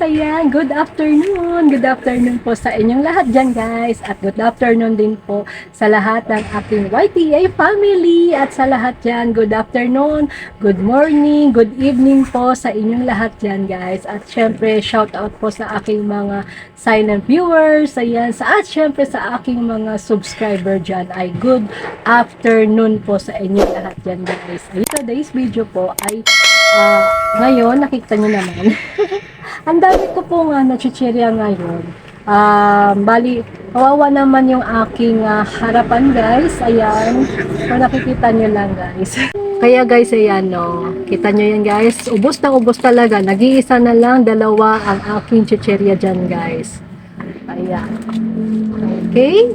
ayan, good afternoon. Good afternoon po sa inyong lahat dyan guys. At good afternoon din po sa lahat ng aking YTA family. At sa lahat dyan, good afternoon, good morning, good evening po sa inyong lahat dyan guys. At syempre, shout out po sa aking mga silent viewers. Ayan, sa, at syempre sa aking mga subscriber dyan ay good afternoon po sa inyong lahat dyan guys. Ay, today's video po ay ah, ngayon, nakita nyo naman. Ang dami ko pong uh, nachichirya ngayon. Um, bali, kawawa naman yung aking ah, harapan guys. Ayan. Kung nakikita nyo lang guys. Kaya guys, ayan no. Kita nyo yan guys. Ubus na ubus talaga. Nag-iisa na lang, dalawa ang aking chichirya dyan guys. Ayan. Okay?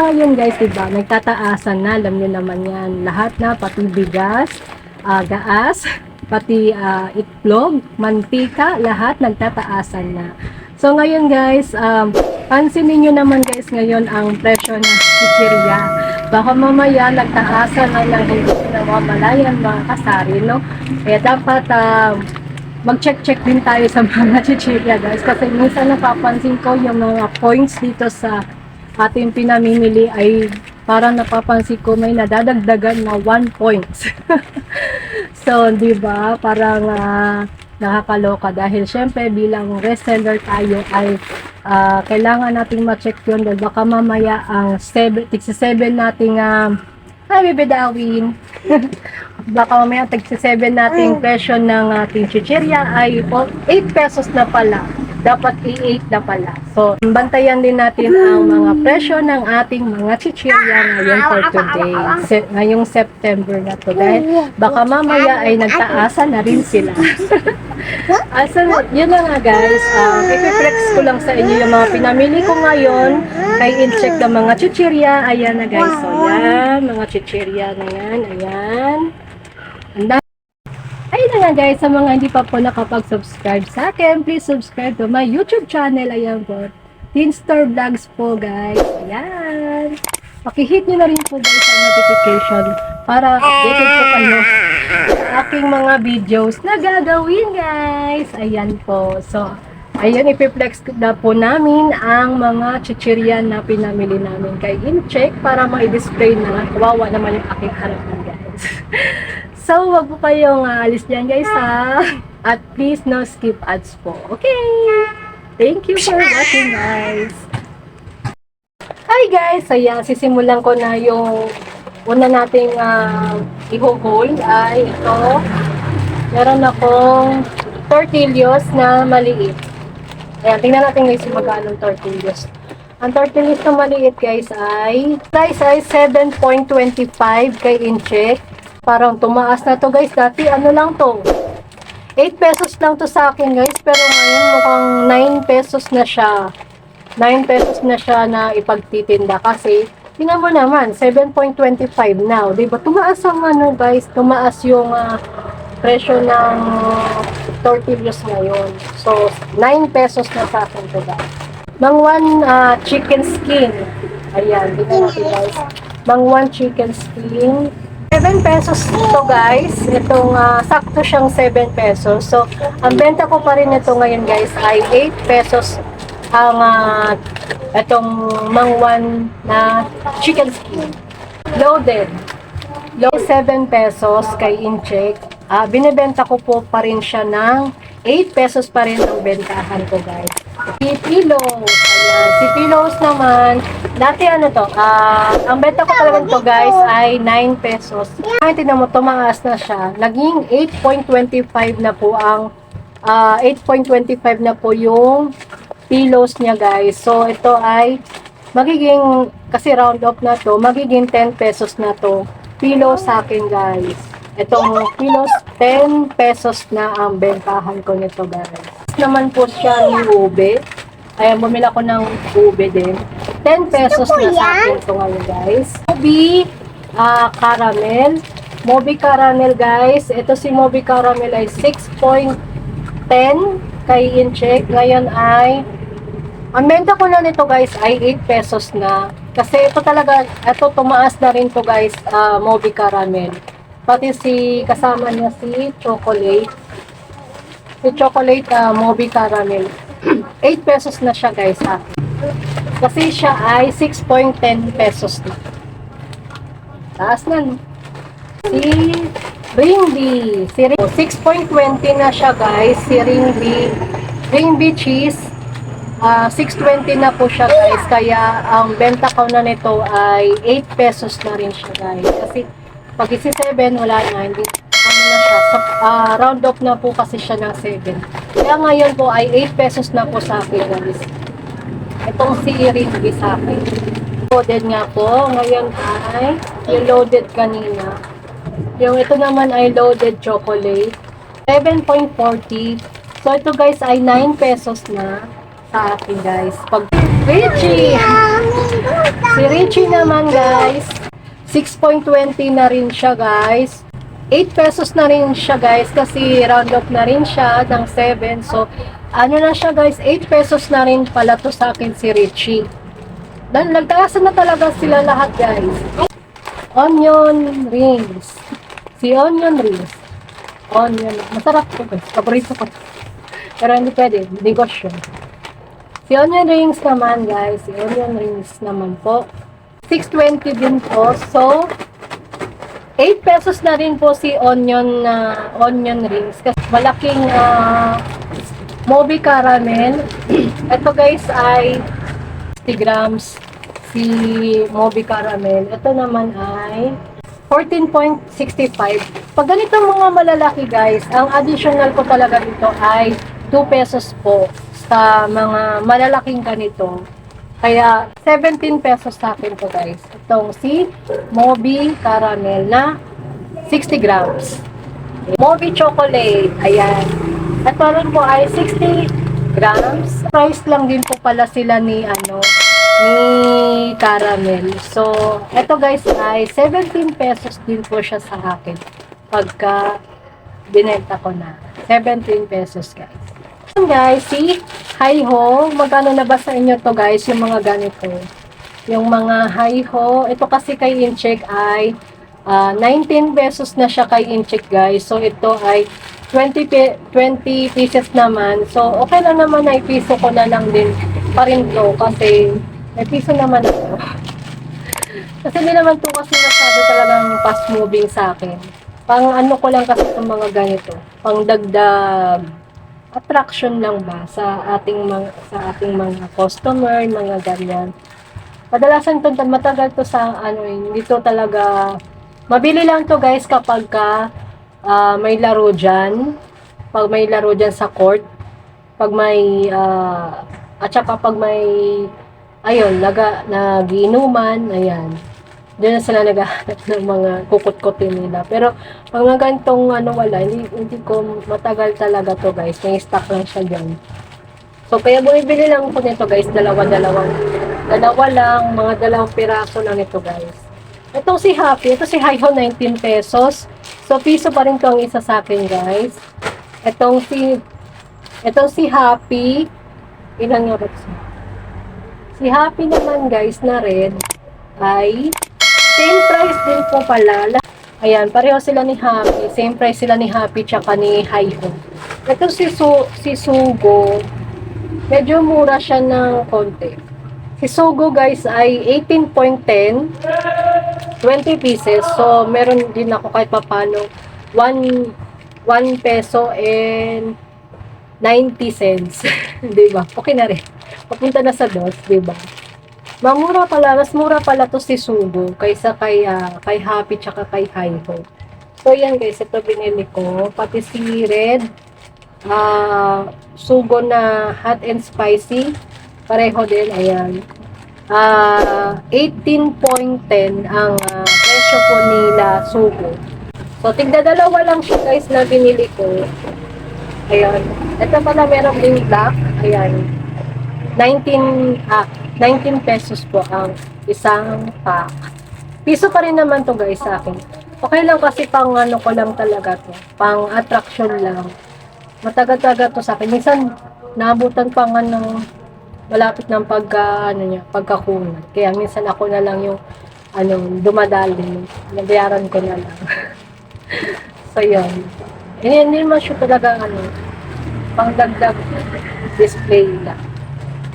Ayun guys, diba? Nagtataasan na. Alam nyo naman yan. Lahat na, pati bigas, ah, gaas, pati ah, itlog, mantika, lahat nagtataasan na. So ngayon guys, um, pansinin nyo naman guys ngayon ang presyo ng chichirya. Baka mamaya nagtaasan na lang hindi na mamalayan mga kasari, no? Kaya dapat um, mag-check-check din tayo sa mga chichirya guys. Kasi minsan napapansin ko yung mga points dito sa ating pinamimili ay parang napapansin ko may nadadagdagan na 1 points. so, di ba? Parang ah, nakakaloka dahil syempre bilang reseller tayo ay ah, kailangan nating ma-check yun dahil baka mamaya ang 7, 7 nating ah, ay bibidawin. baka mamaya tag 7 nating presyo ng ating chichirya ay 8 pesos na pala dapat i-8 na pala. So, bantayan din natin ang mga presyo ng ating mga chichirya ngayon for today. Se- ngayong September na to. Dahil baka mamaya ay nagtaasa na rin sila. Asa, yun na nga guys. Uh, ipiplex ko lang sa inyo yung mga pinamili ko ngayon. Kay in-check ng mga chichirya. Ayan na guys. So, yan. Mga chichirya na yan. Ayan. Ang nga guys, sa mga hindi pa po nakapag-subscribe sa akin, please subscribe to my YouTube channel. Ayan po. Teen Store Vlogs po guys. Ayan. Pakihit nyo na rin po guys ang notification para updated po kayo sa aking mga videos na gagawin guys. Ayan po. So, ayun, ipiplex na po namin ang mga chichirya na pinamili namin kay Incheck para ma-display na. Kawawa naman yung aking harapan guys. So, wag po kayong aalis dyan guys ha. At please no skip ads po. Okay. Thank you for watching guys. Hi guys. Ayan, sisimulan ko na yung una nating uh, i-hold ay ito. Meron akong tortillos na maliit. Ayan, tingnan natin guys yung magkano ang tortillos. Ang tortillos na maliit guys ay size ay 7.25 kay Incheck. Parang tumaas na to guys. Dati ano lang to. 8 pesos lang to sa akin guys. Pero ngayon mukhang 9 pesos na siya. 9 pesos na siya na ipagtitinda. Kasi, tingnan mo naman, 7.25 now. Diba? Tumaas ang ano guys. Tumaas yung ah, presyo ng tortillas ngayon. So, 9 pesos na sa akin to guys. Mangwan ah, chicken skin. Ayan, tingnan natin guys. Mangwan chicken skin. 7 pesos ito guys. Itong ah, sakto siyang 7 pesos. So, ang benta ko pa rin ito ngayon guys ay 8 pesos ang ah, itong mangwan na chicken skin. Loaded. Low 7 pesos kay Incheck. Ah, binebenta ko po pa rin siya ng 8 pesos pa rin ang bentahan ko guys. Si Pilos. Ayan. Si Pilos naman, dati ano to, ah, ang benta ko talaga to guys ay 9 pesos. Ay, tingnan mo, tumaas na siya. Naging 8.25 na po ang, ah, 8.25 na po yung Pilos niya guys. So, ito ay magiging, kasi round off na to, magiging 10 pesos na to. Pillow sa akin guys. Itong pillows, 10 pesos na ang bentahan ko nito guys. Naman po siya ni ube. Ayan, bumili ako ng ube din. 10 pesos na sa akin ito ngayon guys. Mobi ah, caramel. Mobi caramel guys. Ito si Mobi caramel ay 6.10 kay Incheck. Ngayon ay ang benta ko na nito guys ay 8 pesos na. Kasi ito talaga, ito tumaas na rin to guys, uh, Mobi Caramel. Pati si, kasama niya si chocolate. Si chocolate uh, Moby Caramel. 8 pesos na siya guys sa akin. Kasi siya ay 6.10 pesos na. Taas na no? Si Ringby. Si Ring 6.20 na siya guys. Si Ringby. Ringby cheese. ah 6.20 na po siya guys. Kaya ang benta ko na nito ay 8 pesos na rin siya guys. Kasi pag isi 7 wala na. Hindi siya. So, ah, round off na po kasi siya ng 7. Kaya ngayon po ay 8 pesos na po sa akin guys. Itong si Ringby sa akin. Loaded nga po. Ngayon ay loaded kanina. Yung ito naman ay loaded chocolate. 7.40. So ito guys ay 9 pesos na sa akin guys. Pag Richie! Si Richie naman guys. 6.20 na rin siya guys. 8 pesos na rin siya guys kasi round up na rin siya ng 7. So ano na siya guys, 8 pesos na rin pala to sa akin si Richie. Dan nagtaasan na talaga sila lahat guys. Onion rings. Si onion rings. Onion. Masarap to guys. Paborito ko. Pero hindi pwede. Negosyo. Si onion rings naman guys. Si onion rings naman po. 620 din po. So, 8 pesos na rin po si onion na onion rings. Kasi malaking ah, Moby caramel. Ito guys ay 60 grams si Moby caramel. Ito naman ay 14.65. Pag ganito mga malalaki guys, ang additional ko talaga dito ay 2 pesos po sa mga malalaking ganito. Kaya 17 pesos sa akin to guys. Itong si Moby caramel na 60 grams. Moby chocolate. Ayan. Ito rin po ay 60 grams. Price lang din po pala sila ni ano ni caramel. So, ito guys ay 17 pesos din po siya sa akin. Pagka binenta ko na. 17 pesos guys. Ayan, guys, si Hi-Ho. Magkano na ba sa inyo to guys, yung mga ganito? Yung mga Hi-Ho. Ito kasi kay Incheck ay ah, 19 pesos na siya kay Incheck guys. So, ito ay 20, pe- 20 pieces naman. So, okay lang naman na ipiso ko na lang din pa rin to kasi may piso naman ako. kasi hindi naman to kasi masyado talagang fast moving sa akin. Pang ano ko lang kasi itong mga ganito. Pang dagdag attraction lang ba sa ating mga sa ating mga customer, mga ganyan. Kadalasan to matagal to sa ano eh, hindi to talaga mabili lang to guys kapag ka ah, may laro diyan. Pag may laro diyan sa court, pag may ah, at saka pag may ayun, naga nagiinuman, ayan. Doon na sila naghahanap ng mga kukut-kutin nila. Pero, pag mga ganitong ano wala, hindi, hindi ko matagal talaga to guys. May stock lang siya dyan. So, kaya bumibili lang ako nito guys. Dalawa-dalawang, dalawa lang, mga dalawang piraso lang ito guys. Itong si Happy, ito si Hi-Ho 19 pesos. So, piso pa rin to ang isa sa akin guys. Itong si, itong si Happy, ilan nga ba ito? Si Happy naman guys na red ay same price din po pala. Ayan, pareho sila ni Happy. Same price sila ni Happy tsaka ni Hi-Ho. Ito si, Su si Sugo, medyo mura siya ng konti. Si Sugo guys ay 18.10 20 pieces. So, meron din ako kahit papano 1 1 peso and 90 cents. 'Di ba? Okay na rin. Papunta na sa dos, 'di ba? Mamura pala, mas mura pala to si Sugo kaysa kay ah, kay Happy tsaka kay Hi-Ho. So yan guys, ito binili ko. Pati si Red, ah Sugo na hot and spicy. Pareho din, ayan. Ah 18.10 ang ah, presyo po nila Sugo. So tigda dalawa lang siya guys na binili ko. Ayan. Ito pala meron ding black. Ayan. 19 ah 19 pesos po ang isang pack. Piso pa rin naman to guys sa akin. Okay lang kasi pang ano ko lang talaga to. Pang attraction lang. Matagal-tagal to sa akin. Minsan naabutan pa nga ng malapit ng pagka ano niya, pagkakunan. Kaya minsan ako na lang yung ano, dumadali. Nabayaran ko na lang. so yun. Hindi, naman siya talaga ano, pangdagdag display lang.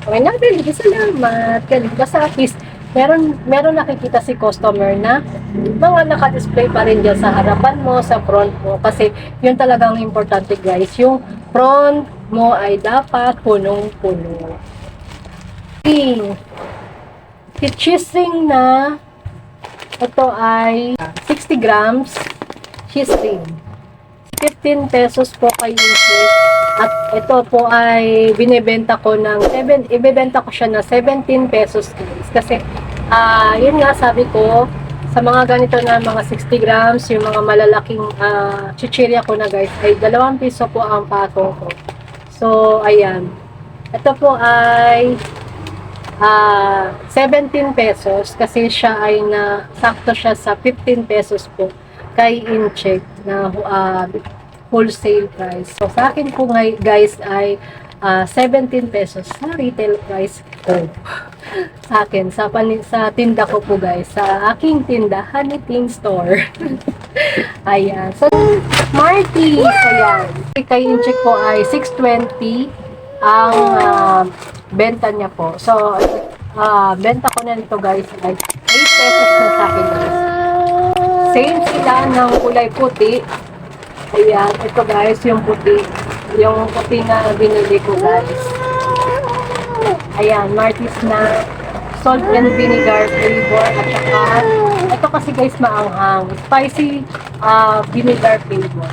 Okay na, really, salamat. Kaya basta at least, meron, meron nakikita si customer na mga naka-display pa rin dyan sa harapan mo, sa front mo. Kasi yun talagang importante guys. Yung front mo ay dapat punong-puno. King. Kitchising na ito ay 60 grams cheese ring. 15 pesos po kay Yusuf. At ito po ay binebenta ko ng 7, ibebenta ko siya na 17 pesos guys. Kasi, ah yun nga sabi ko, sa mga ganito na mga 60 grams, yung mga malalaking ah chichirya ko na guys, ay 2 piso po ang patong ko. So, ayan. Ito po ay ah 17 pesos kasi siya ay na sakto siya sa 15 pesos po kay Incheck na ah, wholesale price. So sa akin po ngay- guys ay ah, 17 pesos sa retail price ko. sa akin sa pani- sa tinda ko po guys sa aking tinda Haniting Store. ayan. So Marty, ayan. Kay Incheck po ay 620 ang ah, benta niya po. So, ah benta ko na nito guys ay 8 pesos na sa akin guys. Same sila ng kulay puti. Ayan, ito guys, yung puti. Yung puti na binili ko guys. Ayan, Martis na salt and vinegar flavor at saka ito kasi guys maanghang. Spicy ah vinegar flavor.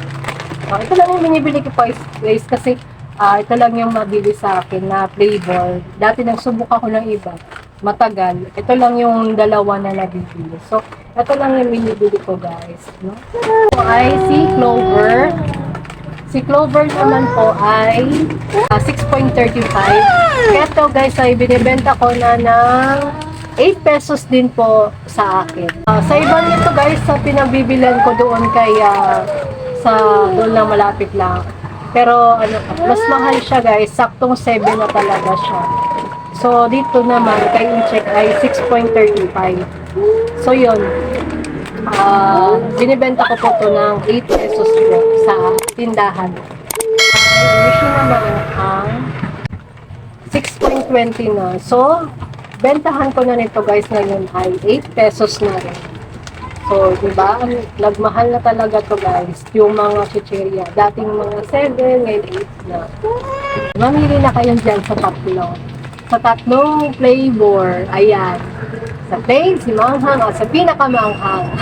Ah, ito lang yung binibili ko guys, kasi ah, ito lang yung mabili sa akin na flavor. Dati nagsubok ako ng iba. Matagal. Ito lang yung dalawa na nabibili. So, ito lang yung binibili ko guys. No? Ito ay si Clover. Si Clover naman po ay ah, 6.35. Ito guys ay binibenta ko na ng 8 pesos din po sa akin. Ah, sa iba nito guys, sa pinabibilan ko doon kay ah, sa doon lang malapit lang. Pero ano, mas mahal siya guys. Saktong 7 na talaga siya. So dito naman kay Incheck ay 6.35. So yun. Ah, binibenta ko po to ng 8 pesos po sa tindahan. Issue naman ang 6.20 na. So, bentahan ko na nito guys ngayon ay 8 pesos na rin. So, di ba? Nagmahal na talaga to guys. Yung mga chicheria. Dating mga 7, ngayon 8 na. Mamili na kayo dyan sa tatlo. Sa tatlong flavor. Ayan. Sa plain, si manghang, o sa pinakamanghang.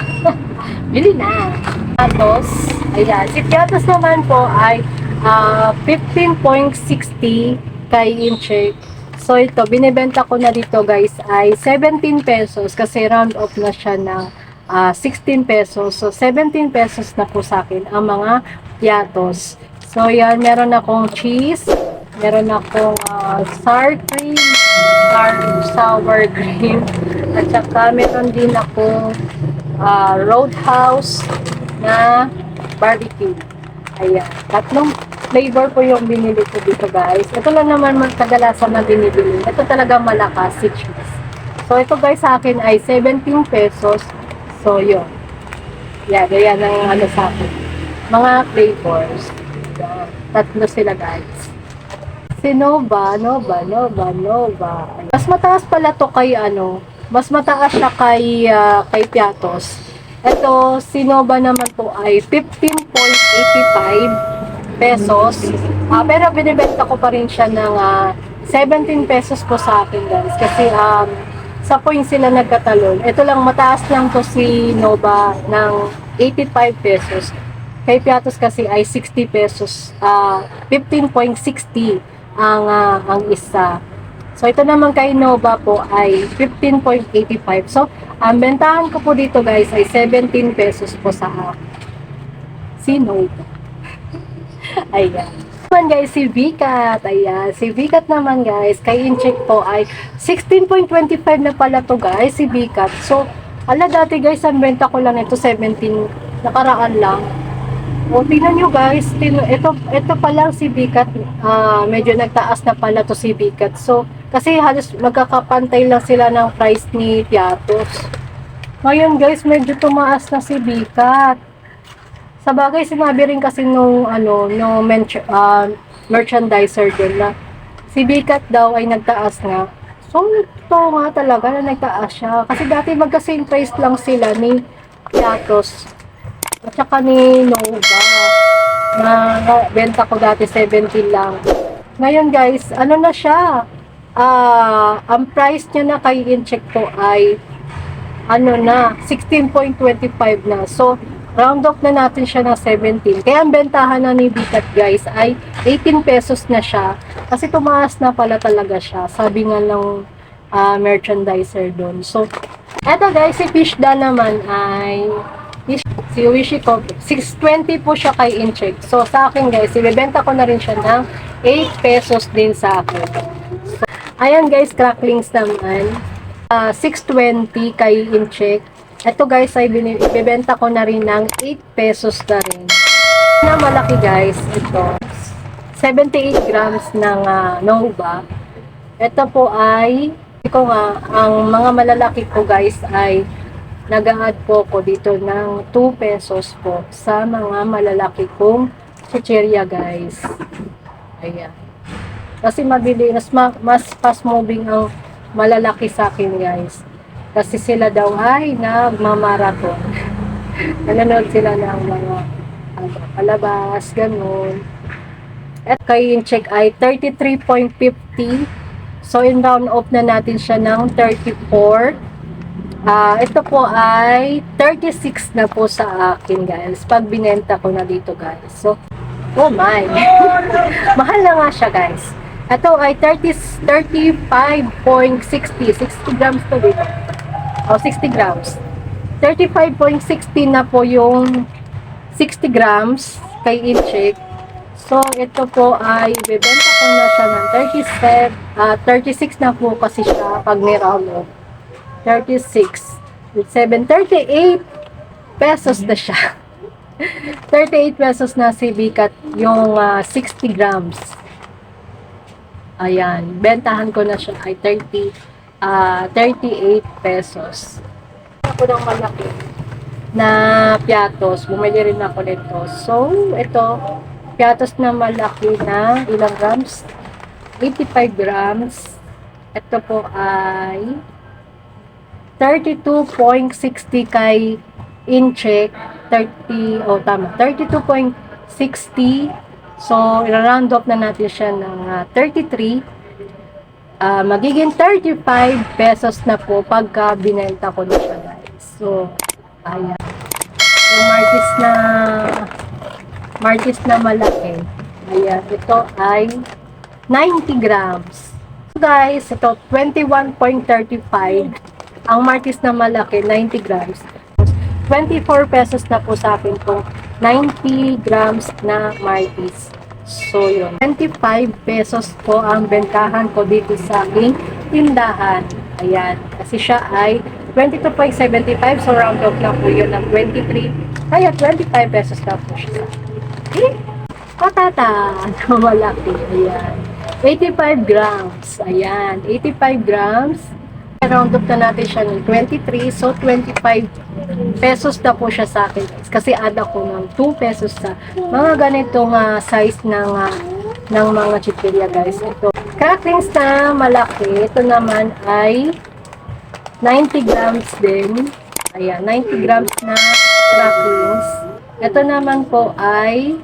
Bili na. Piatos. Ayan. Si Piatos naman po ay ah, 15.60 kay Incheck. So ito, binibenta ko na dito guys ay 17 pesos kasi round off na siya ng ah, 16 pesos. So 17 pesos na po sa akin ang mga piatos. So yan, meron akong cheese, meron akong ah, sour cream, sour, sour cream, at saka meron din akong ah, roadhouse na barbecue. Ayan. Tatlong flavor po yung binili ko dito guys. Ito lang naman man kadalasan na binibili. Ito talaga malakas si cheese. So ito guys sa akin ay 17 pesos. So yun. Yeah, gaya ng ano sa akin. Mga flavors. Tatlo sila guys. Nova, Nova, Nova, Nova. Mas mataas pala to kay ano, mas mataas siya kay ah, kay Piatos. Ito, si Nova naman po ay 15.85 pesos. Ah, pero binibenta ko pa rin siya ng ah, 17 pesos po sa akin guys. Kasi um, sa point sila nagkatalon. Ito lang, mataas lang to si Nova ng 85 pesos. Kay Piatos kasi ay 60 pesos. ah 15.60 ang ah, ang isa. So ito naman kay Nova po ay 15.85. So ang bentahan ko po dito guys ay 17 pesos po sa akin. Si Nova. Ayan. Naman guys, si Vicat. Ayan. Si Vicat naman guys, kay Incheck po ay 16.25 na pala to guys, si Vicat. So, ala dati guys, ang benta ko lang ito 17 nakaraan lang. O, tingnan nyo guys, tin- ito, ito pa lang si Bikat, ah, medyo nagtaas na pala to si Bikat. So, kasi halos magkakapantay lang sila ng price ni Piatos. Ngayon guys, medyo tumaas na si Bikat. Sa bagay, sinabi rin kasi nung, ano, nung ah, merchandiser din na si Bikat daw ay nagtaas nga. So, ito nga talaga na nagtaas siya. Kasi dati magka-same price lang sila ni Piatos at saka ni Nova na benta ko dati 70 lang. Ngayon guys, ano na siya? Ah, ang price niya na kay in-check ko ay ano na, 16.25 na. So, round off na natin siya ng 17. Kaya ang bentahan na ni Bikat guys ay 18 pesos na siya. Kasi tumaas na pala talaga siya. Sabi nga ng ah, merchandiser doon. So, eto guys, si Fishda naman ay si Wishi ko, 620 po siya kay Incheck. So, sa akin guys, ibebenta ko na rin siya ng 8 pesos din sa akin. So, ayan guys, cracklings naman. Ah, 620 kay Incheck. Ito guys, ay ibebenta ko na rin ng 8 pesos na rin. Na malaki guys, ito. 78 grams ng ah, Nova. Ito po ay, ko nga, ang mga malalaki ko guys ay nag-add po ko dito ng 2 pesos po sa mga malalaki kong chicheria guys. Ayan. Kasi mabili, mas, ma- mas fast moving ang malalaki sa akin guys. Kasi sila daw ay nagmamarathon. Nanonood sila ng mga ano, palabas, ganun. At kay yung check ay 33.50. So, in round off na natin siya ng 34. Ah, ito po ay 36 na po sa akin, guys. Pag binenta ko na dito, guys. So, oh my. Mahal na nga siya, guys. Ito ay 30, 35.60. 60 grams to dito. Oh, 60 grams. 35.60 na po yung 60 grams kay Incheck. So, ito po ay bibenta ko na siya ng 37, ah 36 na po kasi siya pag ni-round off. 36. With 7, 38 pesos na siya. 38 pesos na si Bikat yung ah, 60 grams. Ayan, bentahan ko na siya ay 30, ah 38 pesos. Ako ng malaki na piatos, bumili rin ako nito. So, ito, piatos na malaki na ilang grams? 85 grams. Ito po ay 32.60 kay incheck 30 oh tama 32.60 so i-round off na natin siya ng ah, 33 Ah, magiging 35 pesos na po pagka binenta ko na siya guys. So ayan. Yung martis na martis na malaki. Ayan ito ay 90 grams. So, guys ito 21.35 ang martis na malaki, 90 grams. 24 pesos na po sa akin po. 90 grams na martis. So, yun. 25 pesos po ang bentahan ko dito sa aking tindahan. Ayan. Kasi siya ay 22.75. So, round off na po yun ng 23. Kaya 25 pesos na po siya. Eh, patata. Malaki. Ayan. 85 grams. Ayan. 85 grams round up na natin siya ng 23. So, 25 pesos na po siya sa akin. guys. Kasi add ako ng 2 pesos sa mga ganitong ah, size ng, ah, ng mga chicheria guys. Ito. Cracklings na malaki. Ito naman ay 90 grams din. Ayan, 90 grams na cracklings. Ito naman po ay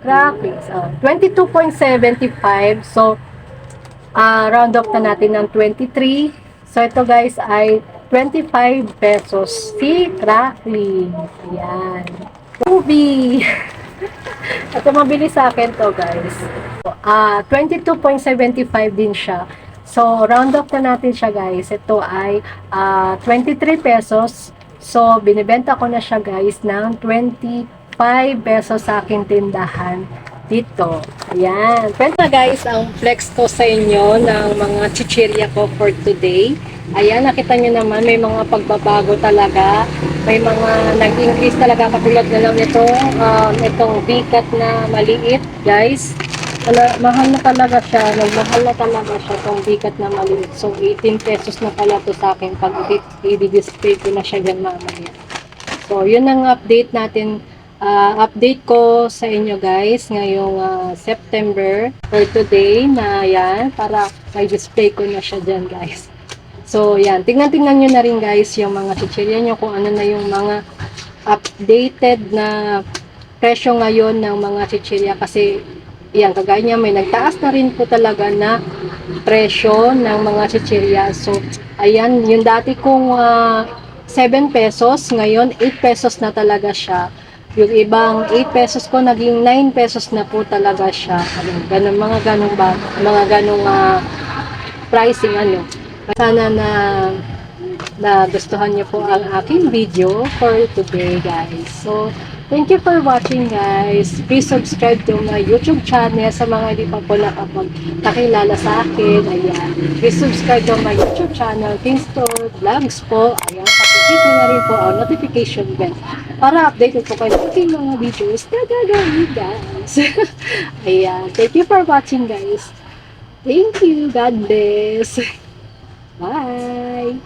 cracklings. Oh, 22.75. So, ah round off na natin ng 23. So, ito guys ay 25 pesos. Si crackling. Ayan. Movie. ito mabili sa akin to guys. Ah 22.75 din siya. So, round off na natin siya guys. Ito ay ah 23 pesos. So, binibenta ko na siya guys ng 25 pesos sa aking tindahan dito. Ayan. Na guys ang flex ko sa inyo ng mga chichirya ko for today. Ayan, nakita nyo naman may mga pagbabago talaga. May mga nag-increase talaga katulad na lang nito. Um, itong bikat na maliit guys. Wala, mahal na talaga siya. Nagmahal na talaga siya itong bikat na maliit. So, 18 pesos na pala to sa akin pag i-display ko na siya dyan mamaya. So, yun ang update natin ah, update ko sa inyo guys ngayong ah, September for today na yan para may display ko na siya dyan guys. So yan, tingnan-tingnan nyo na rin guys yung mga chichirya nyo kung ano na yung mga updated na presyo ngayon ng mga chichirya kasi yan, kagaya niya may nagtaas na rin po talaga na presyo ng mga chichirya. So, ayan, yung dati kong ah, 7 pesos, ngayon 8 pesos na talaga siya. Yung ibang 8 pesos ko, naging 9 pesos na po talaga siya. Ano, ganun, mga ganong ba, mga ganong ah, pricing ano. Sana na na gustuhan niyo po ang aking video for today guys. So, thank you for watching guys. Please subscribe to my YouTube channel sa mga hindi pa po nakapagpakilala sa akin. Ayan. Please subscribe to my YouTube channel, King Store Vlogs po. Ayan. Pakiclick nyo na rin po ang notification bell para updated po kayo sa aking mga videos na gagawin guys. Ayan. Thank you for watching guys. Thank you. God bless. Bye.